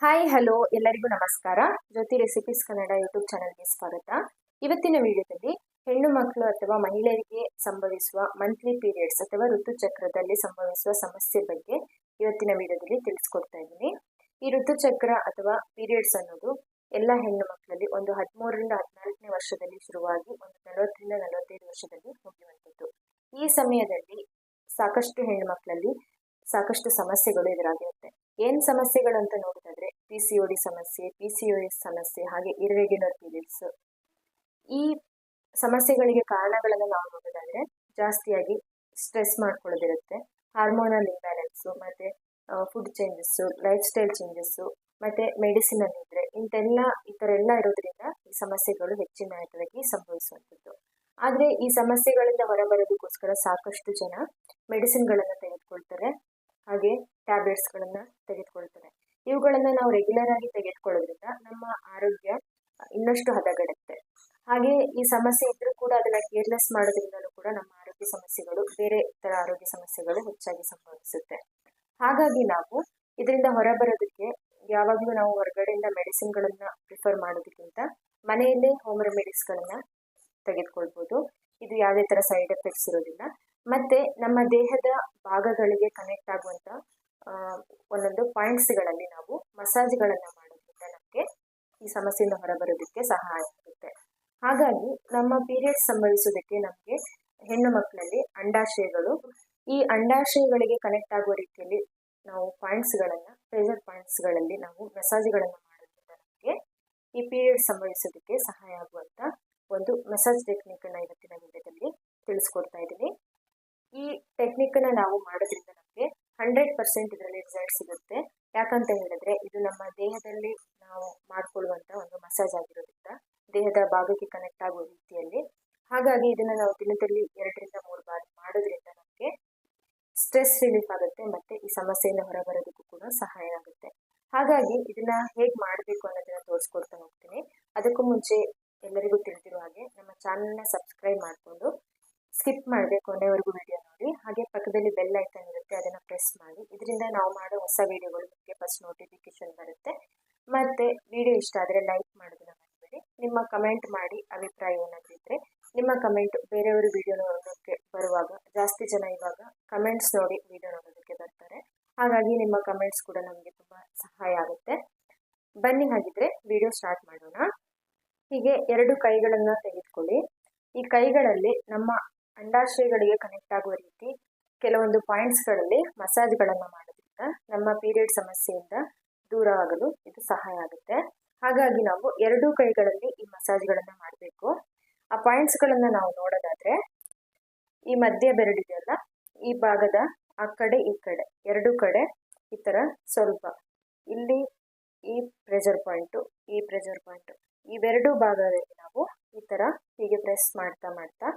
Hi hello ಎಲ್ಲರಿಗೂ ನಮಸ್ಕಾರ. ಜ್ಯೋತಿ recipes Kannada YouTube ಚಾನಲ್ಗೆ ಸ್ವಾಗತ. ಇವತ್ತಿನ ವಿಡಿಯೋದಲ್ಲಿ ಹೆಣ್ಣು ಮಕ್ಕಳು ಅಥವಾ ಮಹಿಳೆಯರಿಗೆ ಸಂಭವಿಸುವ ಮಂತ್ಲಿ ಪೀರಿಯಡ್ಸ್ ಅಥವಾ ಋತುಚಕ್ರದಲ್ಲಿ ಸಂಭವಿಸುವ ಸಮಸ್ಯೆ ಬಗ್ಗೆ ಇವತ್ತಿನ ವಿಡಿಯೋದಲ್ಲಿ ತಿಳಿಸ್ಕೊಡ್ತಾ ಇದ್ದೀನಿ. ಈ ಋತುಚಕ್ರ ಅಥವಾ ಪೀರಿಯಡ್ಸ್ ಅನ್ನೋದು ಎಲ್ಲ ಹೆಣ್ಣು ಮಕ್ಕಳಲ್ಲಿ ಒಂದು ಹದಿಮೂರರಿಂದ ಹದಿನಾಲ್ಕನೇ ವರ್ಷದಲ್ಲಿ ಶುರುವಾಗಿ ಒಂದು ನಲವತ್ತರಿಂದ ನಲವತ್ತೈದು ವರ್ಷದಲ್ಲಿ ಮುಗಿಯುವಂಥದ್ದು. ಈ ಸಮಯದಲ್ಲಿ ಸಾಕಷ್ಟು ಹೆಣ್ಣು ಮಕ್ಕಳಲ್ಲಿ ಸಾಕಷ್ಟು ಸಮಸ್ಯೆಗಳು ಎದುರಾಗಿರುತ್ತೆ. ಏನ್ ಸಮಸ್ಯೆಗಳು ಅಂತ ನೋಡೋದಾದ್ರೆ ಪಿ ಸಿ ಡಿ ಸಮಸ್ಯೆ ಪಿ ಸಿ ಎಸ್ ಸಮಸ್ಯೆ, ಹಾಗೆ ಇರ್ರೆಗ್ಯುಲರ್ ಪೀರಿಯಡ್ಸ್ ಈ ಸಮಸ್ಯೆಗಳಿಗೆ ಕಾರಣಗಳನ್ನು ನಾವು ನೋಡೋದಾದ್ರೆ ಜಾಸ್ತಿಯಾಗಿ ಸ್ಟ್ರೆಸ್ ಮಾಡ್ಕೊಳ್ಳೋದಿರುತ್ತೆ ಹಾರ್ಮೋನಲ್ ಇಂಬ್ಯಾಲೆನ್ಸು ಮತ್ತೆ food changes life style changes ಮತ್ತೆ ಮೆಡಿಸಿನ್ ಅಲ್ಲಿ ಇದ್ರೆ ಇಂತೆಲ್ಲ, ಈ ಥರ ಎಲ್ಲ ಇರೋದ್ರಿಂದ ಈ ಸಮಸ್ಯೆಗಳು ಹೆಚ್ಚಿನದಾಗಿ ಸಂಭವಿಸುವಂಥದ್ದು. ಆದರೆ ಈ ಸಮಸ್ಯೆಗಳಿಂದ ಹೊರಬರೋದಕ್ಕೋಸ್ಕರ ಸಾಕಷ್ಟು ಜನ ಮೆಡಿಸಿನ್ಗಳನ್ನು ತೆಗೆದುಕೊಳ್ತಾರೆ. ಹಾಗೆ ಟ್ಯಾಬ್ಲೆಟ್ಸ್ಗಳನ್ನು ತೆಗೆದುಕೊಳ್ತಾರೆ ಇವುಗಳನ್ನು ನಾವು ರೆಗ್ಯುಲರ್ ಆಗಿ ತೆಗೆದುಕೊಳ್ಳೋದ್ರಿಂದ ನಮ್ಮ ಆರೋಗ್ಯ ಇನ್ನಷ್ಟು ಹದಗೆಡುತ್ತೆ. ಹಾಗೆ ಈ ಸಮಸ್ಯೆ ಇದ್ದರೂ ಕೂಡ ಅದನ್ನ ಕೇರ್ಲೆಸ್ ಮಾಡೋದ್ರಿಂದಲೂ ಕೂಡ ನಮ್ಮ ಆರೋಗ್ಯ ಸಮಸ್ಯೆಗಳು, ಬೇರೆ ಥರ ಆರೋಗ್ಯ ಸಮಸ್ಯೆಗಳು ಹೆಚ್ಚಾಗಿ ಸಂಭವಿಸುತ್ತೆ. ಹಾಗಾಗಿ ನಾವು ಇದರಿಂದ ಹೊರಬರೋದಕ್ಕೆ ಯಾವಾಗಲೂ ನಾವು ಹೊರಗಡೆಯಿಂದ ಮೆಡಿಸಿನ್ಗಳನ್ನು ಪ್ರಿಫರ್ ಮಾಡೋದಕ್ಕಿಂತ ಮನೆಯಲ್ಲೇ ಹೋಮ್ ರೆಮಿಡೀಸ್ಗಳನ್ನು ತೆಗೆದುಕೊಳ್ಬೋದು. ಇದು ಯಾವುದೇ ಥರ ಸೈಡ್ ಎಫೆಕ್ಟ್ಸ್ ಇರೋದಿಲ್ಲ. ಮತ್ತೆ ನಮ್ಮ ದೇಹದ ಭಾಗಗಳಿಗೆ ಕನೆಕ್ಟ್ ಆಗುವಂತ ಒಂದೊಂದು ಪಾಯಿಂಟ್ಸ್ಗಳಲ್ಲಿ ನಾವು ಮಸಾಜ್ಗಳನ್ನು ಮಾಡೋದ್ರಿಂದ ನಮಗೆ ಈ ಸಮಸ್ಯೆಯಿಂದ ಹೊರಬರೋದಕ್ಕೆ ಸಹಾಯ ಆಗುತ್ತೆ. ಹಾಗಾಗಿ ನಮ್ಮ ಪೀರಿಯಡ್ಸ್ ಸಂಭವಿಸೋದಕ್ಕೆ ನಮಗೆ ಹೆಣ್ಣು ಮಕ್ಕಳಲ್ಲಿ ಅಂಡಾಶಯಗಳು, ಈ ಅಂಡಾಶಯಗಳಿಗೆ ಕನೆಕ್ಟ್ ಆಗುವ ರೀತಿಯಲ್ಲಿ ನಾವು ಪಾಯಿಂಟ್ಸ್ಗಳನ್ನು, ಪ್ರೆಷರ್ ಪಾಯಿಂಟ್ಸ್ಗಳಲ್ಲಿ ನಾವು ಮಸಾಜ್ಗಳನ್ನು ಮಾಡೋದ್ರಿಂದ ನಮಗೆ ಈ ಪೀರಿಯಡ್ಸ್ ಸಂಭವಿಸೋದಕ್ಕೆ ಸಹಾಯ ಆಗುವಂಥ ಒಂದು ಮಸಾಜ್ ಟೆಕ್ನಿಕನ್ನು ಇವತ್ತಿನ ವಿಡಿಯೋದಲ್ಲಿ ತಿಳಿಸ್ಕೊಡ್ತಾ ಇದ್ದೀನಿ. ಈ ಟೆಕ್ನಿಕನ್ನು ನಾವು ಮಾಡೋದ್ರಿಂದ ಹಂಡ್ರೆಡ್ ಪರ್ಸೆಂಟ್ ಇದರಲ್ಲಿ ರಿಸಲ್ಟ್ ಸಿಗುತ್ತೆ. ಯಾಕಂತ ಹೇಳಿದ್ರೆ, ಇದು ನಮ್ಮ ದೇಹದಲ್ಲಿ ನಾವು ಮಾಡಿಕೊಳ್ಳುವಂಥ ಒಂದು ಮಸಾಜ್ ಆಗಿರೋದ್ರಿಂದ, ದೇಹದ ಭಾಗಕ್ಕೆ ಕನೆಕ್ಟ್ ಆಗುವ ರೀತಿಯಲ್ಲಿ. ಹಾಗಾಗಿ ಇದನ್ನು ನಾವು ದಿನದಲ್ಲಿ ಎರಡರಿಂದ ಮೂರು ಬಾರಿ ಮಾಡೋದ್ರಿಂದ ನಮಗೆ ಸ್ಟ್ರೆಸ್ ರಿಲೀಫ್ ಆಗುತ್ತೆ ಮತ್ತೆ ಈ ಸಮಸ್ಯೆಯಿಂದ ಹೊರಬರೋದಕ್ಕೂ ಕೂಡ ಸಹಾಯ ಆಗುತ್ತೆ. ಹಾಗಾಗಿ ಇದನ್ನ ಹೇಗೆ ಮಾಡಬೇಕು ಅನ್ನೋದನ್ನ ತೋರಿಸ್ಕೊಡ್ತಾ ಹೋಗ್ತೀನಿ. ಅದಕ್ಕೂ ಮುಂಚೆ ಎಲ್ಲರಿಗೂ ತಿಳಿದಿರುವ ಹಾಗೆ, ನಮ್ಮ ಚಾನಲ್ನ ಸಬ್ಸ್ಕ್ರೈಬ್ ಮಾಡಿಕೊಂಡು ಸ್ಕಿಪ್ ಮಾಡಬೇಕು ಅನ್ನೋವರೆಗೂ ವಿಡಿಯೋ ನೋಡಿ. ಹಾಗೆ ಪಕ್ಕದಲ್ಲಿ ಬೆಲ್ ಐಕನ್ ಇರುತ್ತೆ. ಪ್ರೆಸ್ ಮಾಡಿ. ಇದರಿಂದ ನಾವು ಮಾಡೋ ಹೊಸ ವೀಡಿಯೋಗಳು ನಿಮಗೆ ಫಸ್ಟ್ ನೋಟಿಫಿಕೇಶನ್ ಬರುತ್ತೆ. ಮತ್ತೆ ವಿಡಿಯೋ ಇಷ್ಟ ಆದರೆ ಲೈಕ್ ಮಾಡೋದನ್ನ ಮರಿಬೇಡಿ. ನಿಮ್ಮ ಕಮೆಂಟ್ ಮಾಡಿ ಅಭಿಪ್ರಾಯ ಏನಾದರೂ ಇದ್ದರೆ ನಿಮ್ಮ ಕಮೆಂಟ್ ಬೇರೆಯವರು ವಿಡಿಯೋ ನೋಡೋದಕ್ಕೆ ಬರುವಾಗ ಜಾಸ್ತಿ ಜನ ಇವಾಗ ಕಮೆಂಟ್ಸ್ ನೋಡಿ ವಿಡಿಯೋ ನೋಡೋದಕ್ಕೆ ಬರ್ತಾರೆ. ಹಾಗಾಗಿ ನಿಮ್ಮ ಕಮೆಂಟ್ಸ್ ಕೂಡ ನಮಗೆ ತುಂಬ ಸಹಾಯ ಆಗುತ್ತೆ. ಬನ್ನಿ ಹಾಗಿದ್ರೆ ವಿಡಿಯೋ ಸ್ಟಾರ್ಟ್ ಮಾಡೋಣ. ಹೀಗೆ ಎರಡು ಕೈಗಳನ್ನು ತೆಗೆದುಕೊಳ್ಳಿ. ಈ ಕೈಗಳಲ್ಲಿ ನಮ್ಮ ಅಂಡಾಶಯಗಳಿಗೆ ಕನೆಕ್ಟ್ ಆಗುವ ರೀತಿ ಕೆಲವೊಂದು ಪಾಯಿಂಟ್ಸ್ಗಳಲ್ಲಿ ಮಸಾಜ್ಗಳನ್ನು ಮಾಡೋದ್ರಿಂದ ನಮ್ಮ ಪೀರಿಯಡ್ ಸಮಸ್ಯೆಯಿಂದ ದೂರ ಆಗಲು ಇದು ಸಹಾಯ ಆಗುತ್ತೆ. ಹಾಗಾಗಿ ನಾವು ಎರಡೂ ಕೈಗಳಲ್ಲಿ ಈ ಮಸಾಜ್ಗಳನ್ನು ಮಾಡಬೇಕು. ಆ ಪಾಯಿಂಟ್ಸ್ಗಳನ್ನು ನಾವು ನೋಡೋದಾದ್ರೆ, ಈ ಮಧ್ಯ ಬೆರಡಿದೆಯಲ್ಲ ಈ ಭಾಗದ ಆ ಕಡೆ, ಈ ಕಡೆ, ಎರಡೂ ಕಡೆ ಈ ಥರ ಸ್ವಲ್ಪ, ಇಲ್ಲಿ ಈ ಪ್ರೆಷರ್ ಪಾಯಿಂಟು ಈ ಪ್ರೆಷರ್ ಪಾಯಿಂಟು ಇವೆರಡೂ ಭಾಗದಲ್ಲಿ ನಾವು ಈ ಥರ ಹೀಗೆ ಪ್ರೆಸ್ ಮಾಡ್ತಾ ಮಾಡ್ತಾ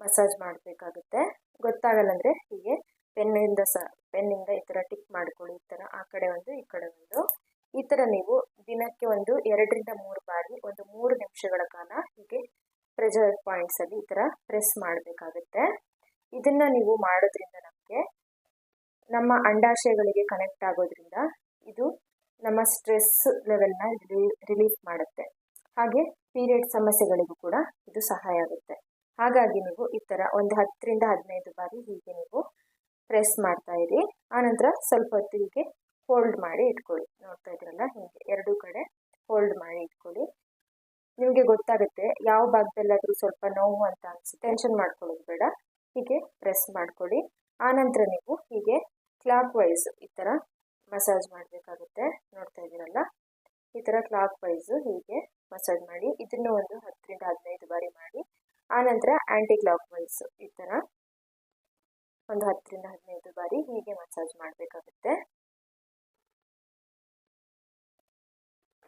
ಮಸಾಜ್ ಮಾಡಬೇಕಾಗುತ್ತೆ. ಗೊತ್ತಾಗಲ್ಲ ಅಂದರೆ ಹೀಗೆ ಪೆನ್ನಿಂದ ಸಹ ಪೆನ್ನಿಂದ ಈ ಥರ ಟಿಕ್ ಮಾಡ್ಕೊಳ್ಳಿ, ಈ ಥರ ಆ ಕಡೆ ಒಂದು, ಈ ಕಡೆ ಒಂದು. ಈ ಥರ ನೀವು ದಿನಕ್ಕೆ ಒಂದು ಎರಡರಿಂದ ಮೂರು ಬಾರಿ ಒಂದು ಮೂರು ನಿಮಿಷಗಳ ಕಾಲ ಹೀಗೆ ಪ್ರೆಷರ್ ಪಾಯಿಂಟ್ಸಲ್ಲಿ ಈ ಥರ ಪ್ರೆಸ್ ಮಾಡಬೇಕಾಗುತ್ತೆ. ಇದನ್ನು ನೀವು ಮಾಡೋದ್ರಿಂದ ನಮಗೆ ನಮ್ಮ ಅಂಡಾಶಯಗಳಿಗೆ ಕನೆಕ್ಟ್ ಆಗೋದ್ರಿಂದ ಇದು ನಮ್ಮ ಸ್ಟ್ರೆಸ್ ಲೆವೆಲ್ನ ರಿಲೀಫ್ ಮಾಡುತ್ತೆ. ಹಾಗೆ ಪೀರಿಯಡ್ ಸಮಸ್ಯೆಗಳಿಗೂ ಕೂಡ ಇದು ಸಹಾಯ ಆಗುತ್ತೆ. ಹಾಗಾಗಿ ನೀವು ಈ ಥರ ಒಂದು ಹತ್ತರಿಂದ ಹದಿನೈದು ಬಾರಿ ಹೀಗೆ ನೀವು ಪ್ರೆಸ್ ಮಾಡ್ತಾ ಇರಿ. ಆನಂತರ ಸ್ವಲ್ಪ ಹೊತ್ತು ಹೀಗೆ ಹೋಲ್ಡ್ ಮಾಡಿ ಇಟ್ಕೊಳ್ಳಿ. ನೋಡ್ತಾ ಇದ್ರಲ್ಲ ಹೀಗೆ ಎರಡೂ ಕಡೆ ಹೋಲ್ಡ್ ಮಾಡಿ ಇಟ್ಕೊಳ್ಳಿ. ನಿಮಗೆ ಗೊತ್ತಾಗುತ್ತೆ ಯಾವ ಭಾಗದಲ್ಲಾದರೂ ಸ್ವಲ್ಪ ನೋವು ಅಂತ ಅನಿಸಿ ಟೆನ್ಷನ್ ಮಾಡ್ಕೊಳ್ಳೋದು ಬೇಡ. ಹೀಗೆ ಪ್ರೆಸ್ ಮಾಡ್ಕೊಳ್ಳಿ. ಆನಂತರ ನೀವು ಹೀಗೆ ಕ್ಲಾಕ್ ವೈಸ್ ಈ ಥರ ಮಸಾಜ್ ಮಾಡಬೇಕಾಗುತ್ತೆ. ನೋಡ್ತಾ ಇದ್ದೀರಲ್ಲ? ಈ ಥರ ಕ್ಲಾಕ್ ವೈಸು ಹೀಗೆ ಮಸಾಜ್ ಮಾಡಿ ಇದನ್ನು ಒಂದು ಹತ್ತರಿಂದ ಹದಿನೈದು ಬಾರಿ ಮಾಡಿ ಆನಂತರ ಆ್ಯಂಟಿ ಕ್ಲಾಕ್ ವೈಸ್ ಈ ಥರ ಒಂದು ಹತ್ತರಿಂದ ಹದಿನೈದು ಬಾರಿ ಹೀಗೆ ಮಸಾಜ್ ಮಾಡಬೇಕಾಗುತ್ತೆ.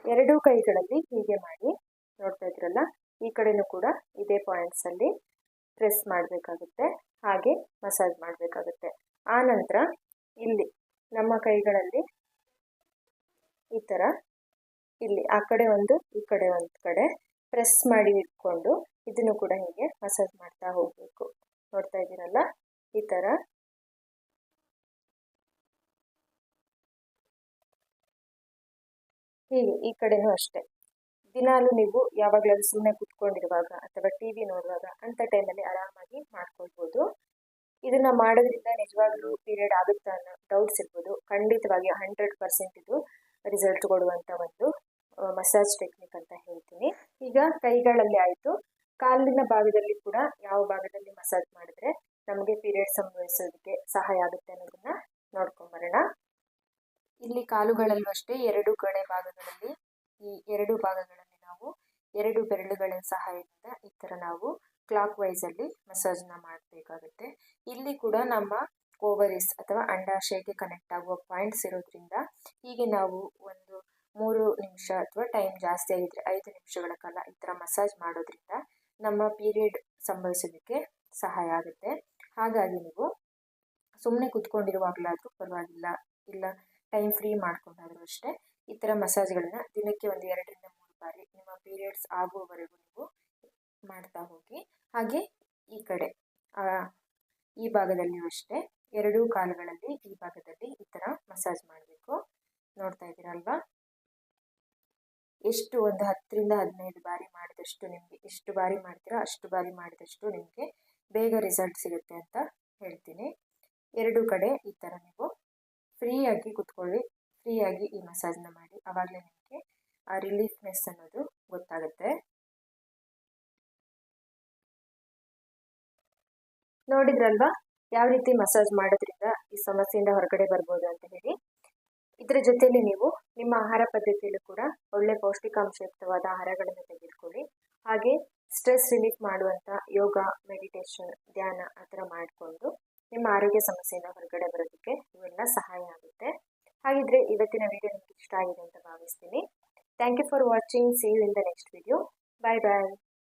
ಎರಡೂ ಕೈಗಳಲ್ಲಿ ಹೀಗೆ ಮಾಡಿ ನೋಡ್ತಾ ಇದ್ರಲ್ಲ, ಈ ಕಡೆನೂ ಕೂಡ ಇದೇ ಪಾಯಿಂಟ್ಸಲ್ಲಿ ಪ್ರೆಸ್ ಮಾಡಬೇಕಾಗುತ್ತೆ, ಹಾಗೆ ಮಸಾಜ್ ಮಾಡಬೇಕಾಗುತ್ತೆ. ಆನಂತರ ಇಲ್ಲಿ ನಮ್ಮ ಕೈಗಳಲ್ಲಿ ಈ ಥರ ಇಲ್ಲಿ ಆ ಕಡೆ ಒಂದು, ಈ ಕಡೆ ಒಂದು ಕಡೆ ಪ್ರೆಸ್ ಮಾಡಿ ಇಟ್ಕೊಂಡು ಇದನ್ನು ಕೂಡ ಹೀಗೆ ಮಸಾಜ್ ಮಾಡ್ತಾ ಹೋಗಬೇಕು. ನೋಡ್ತಾ ಇದ್ದೀರಲ್ಲ? ಈ ಥರ ಹೀಗೆ ಈ ಕಡೆನೂ ಅಷ್ಟೇ. ದಿನಾಲು ನೀವು ಯಾವಾಗಲಾದ್ರೂ ಸುಮ್ಮನೆ ಕುತ್ಕೊಂಡಿರುವಾಗ ಅಥವಾ ಟಿ ವಿ ನೋಡುವಾಗ ಅಂಥ ಟೈಮಲ್ಲಿ ಆರಾಮಾಗಿ ಮಾಡ್ಕೊಳ್ಬೋದು. ಇದನ್ನ ಮಾಡೋದ್ರಿಂದ ನಿಜವಾಗ್ಲೂ ಪೀರಿಯಡ್ ಆಗುತ್ತಾ ಅನ್ನೋ ಡೌಟ್ಸ್ ಇರ್ಬೋದು. ಖಂಡಿತವಾಗಿ ಹಂಡ್ರೆಡ್ ಪರ್ಸೆಂಟ್ ಇದು ರಿಸಲ್ಟ್ ಕೊಡುವಂಥ ಒಂದು ಮಸಾಜ್ ಟೆಕ್ನಿಕ್ ಅಂತ ಹೇಳ್ತೀನಿ. ಈಗ ಕೈಗಳಲ್ಲಿ ಆಯಿತು. ಕಾಲಿನ ಭಾಗದಲ್ಲಿ ಕೂಡ ಯಾವ ಭಾಗದಲ್ಲಿ ಮಸಾಜ್ ಮಾಡಿದ್ರೆ ನಮಗೆ ಪೀರಿಯಡ್ ಸಂಭವಿಸೋದಕ್ಕೆ ಸಹಾಯ ಆಗುತ್ತೆ ಅನ್ನೋದನ್ನ ನೋಡ್ಕೊಂಬರೋಣ. ಇಲ್ಲಿ ಕಾಲುಗಳಲ್ಲೂ ಅಷ್ಟೇ ಎರಡು ಕಡೆ ಭಾಗಗಳಲ್ಲಿ, ಈ ಎರಡು ಭಾಗಗಳಲ್ಲಿ ನಾವು ಎರಡು ಬೆರಳುಗಳ ಸಹಾಯದಿಂದ ಈ ಥರ ನಾವು ಕ್ಲಾಕ್ ವೈಸಲ್ಲಿ ಮಸಾಜ್ನ ಮಾಡಬೇಕಾಗುತ್ತೆ. ಇಲ್ಲಿ ಕೂಡ ನಮ್ಮ ಓವರಿಸ್ ಅಥವಾ ಅಂಡಾಶಯಕ್ಕೆ ಕನೆಕ್ಟ್ ಆಗುವ ಪಾಯಿಂಟ್ಸ್ ಇರೋದ್ರಿಂದ ಹೀಗೆ ನಾವು ಒಂದು ಮೂರು ನಿಮಿಷ ಅಥವಾ ಟೈಮ್ ಜಾಸ್ತಿ ಆಗಿದ್ರೆ ಐದು ನಿಮಿಷಗಳ ಕಾಲ ಈ ಥರ ಮಸಾಜ್ ಮಾಡೋದ್ರಿಂದ ನಮ್ಮ ಪೀರಿಯಡ್ ಸಂಭವಿಸೋದಕ್ಕೆ ಸಹಾಯ ಆಗುತ್ತೆ. ಹಾಗಾಗಿ ನೀವು ಸುಮ್ಮನೆ ಕುತ್ಕೊಂಡಿರುವಾಗಲಾದರೂ ಪರವಾಗಿಲ್ಲ. ಇಲ್ಲ ಟೈಮ್ ಫ್ರೀ ಮಾಡ್ಕೊಂಡಾದರೂ ಅಷ್ಟೇ ಈ ಥರ ಮಸಾಜ್ಗಳನ್ನ ದಿನಕ್ಕೆ ಒಂದು ಎರಡರಿಂದ ಮೂರು ಬಾರಿ ನಿಮ್ಮ ಪೀರಿಯಡ್ಸ್ ಆಗುವವರೆಗೂ ನೀವು ಮಾಡ್ತಾ ಹೋಗಿ. ಹಾಗೆ ಈ ಕಡೆ ಈ ಭಾಗದಲ್ಲಿಯೂ ಅಷ್ಟೇ ಎರಡೂ ಕಾಲುಗಳಲ್ಲಿ ಈ ಭಾಗದಲ್ಲಿ ಈ ಥರ ಮಸಾಜ್ ಮಾಡಬೇಕು ನೋಡ್ತಾ ಇದ್ದೀರಲ್ವಾ ಎಷ್ಟು ಒಂದು ಹತ್ತರಿಂದ ಹದಿನೈದು ಬಾರಿ ಮಾಡಿದಷ್ಟು ನಿಮಗೆ, ಎಷ್ಟು ಬಾರಿ ಮಾಡ್ತೀರೋ ಅಷ್ಟು ಬಾರಿ ಮಾಡಿದಷ್ಟು ನಿಮಗೆ ಬೇಗ ರಿಸಲ್ಟ್ ಸಿಗುತ್ತೆ ಅಂತ ಹೇಳ್ತೀನಿ. ಎರಡು ಕಡೆ ಈ ಥರ ನೀವು ಫ್ರೀಯಾಗಿ ಕುತ್ಕೊಳ್ಳಿ ಫ್ರೀಯಾಗಿ ಈ ಮಸಾಜ್ನ ಮಾಡಿ ಆವಾಗಲೇ ನಿಮಗೆ ಆ ರಿಲೀಫ್ನೆಸ್ ಅನ್ನೋದು ಗೊತ್ತಾಗುತ್ತೆ. ನೋಡಿದ್ರಲ್ವಾ? ಯಾವ ರೀತಿ ಮಸಾಜ್ ಮಾಡೋದ್ರಿಂದ ಈ ಸಮಸ್ಯೆಯಿಂದ ಹೊರಗಡೆ ಬರ್ಬೋದು ಅಂತ ಹೇಳಿ. ಇದರ ಜೊತೆಯಲ್ಲಿ ನೀವು ನಿಮ್ಮ ಆಹಾರ ಪದ್ಧತಿಯಲ್ಲೂ ಕೂಡ ಒಳ್ಳೆ ಪೌಷ್ಟಿಕಾಂಶಯುಕ್ತವಾದ ಆಹಾರಗಳನ್ನು ತೆಗೆದುಕೊಳ್ಳಿ. ಹಾಗೆ ಸ್ಟ್ರೆಸ್ ರಿಲೀಫ್ ಮಾಡುವಂಥ ಯೋಗ ಮೆಡಿಟೇಷನ್ ಧ್ಯಾನ ಆ ಥರ ಮಾಡಿಕೊಂಡು ನಿಮ್ಮ ಆರೋಗ್ಯ ಸಮಸ್ಯೆಯನ್ನು ಹೊರಗಡೆ ಬರೋದಕ್ಕೆ ಇವೆಲ್ಲ ಸಹಾಯ ಆಗುತ್ತೆ. ಹಾಗಿದ್ರೆ ಇವತ್ತಿನ ವಿಡಿಯೋ ನಿಮಗೆ ಇಷ್ಟ ಆಗಿದೆ ಅಂತ ಭಾವಿಸ್ತೀನಿ. Thank you for watching see you in the next video bye bye